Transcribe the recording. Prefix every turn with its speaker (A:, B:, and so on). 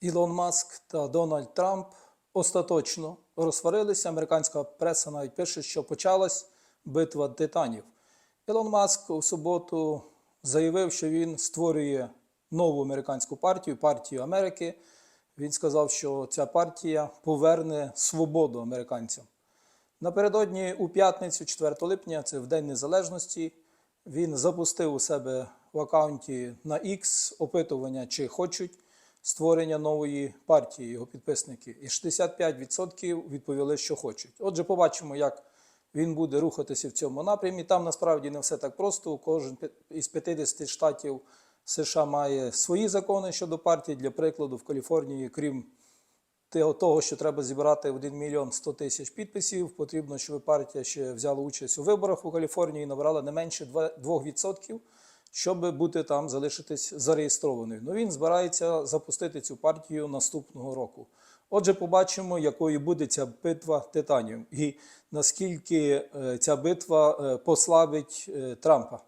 A: Ілон Маск та Дональд Трамп остаточно розсварилися. Американська преса навіть пише, що почалась битва титанів. Ілон Маск у суботу заявив, що він створює нову американську партію, партію Америки. Він сказав, що ця партія поверне свободу американцям. Напередодні у п'ятницю, 4 липня, це в День Незалежності, він запустив у себе в аккаунті на X опитування, чи хочуть створення нової партії його підписники. І 65% відповіли, що хочуть. Отже, побачимо, як він буде рухатися в цьому напрямі. Там насправді не все так просто. Кожен із 50 штатів США має свої закони щодо партії. Для прикладу, в Каліфорнії, крім того- що треба зібрати 1 мільйон 100 тисяч підписів, потрібно, щоб партія ще взяла участь у виборах у Каліфорнії і набрала не менше 2 2%, щоб бути там, залишитись зареєстрованою. Ну він збирається запустити цю партію наступного року. Отже, побачимо, якою буде ця битва титанів і наскільки е, ця битва е, послабить е, Трампа.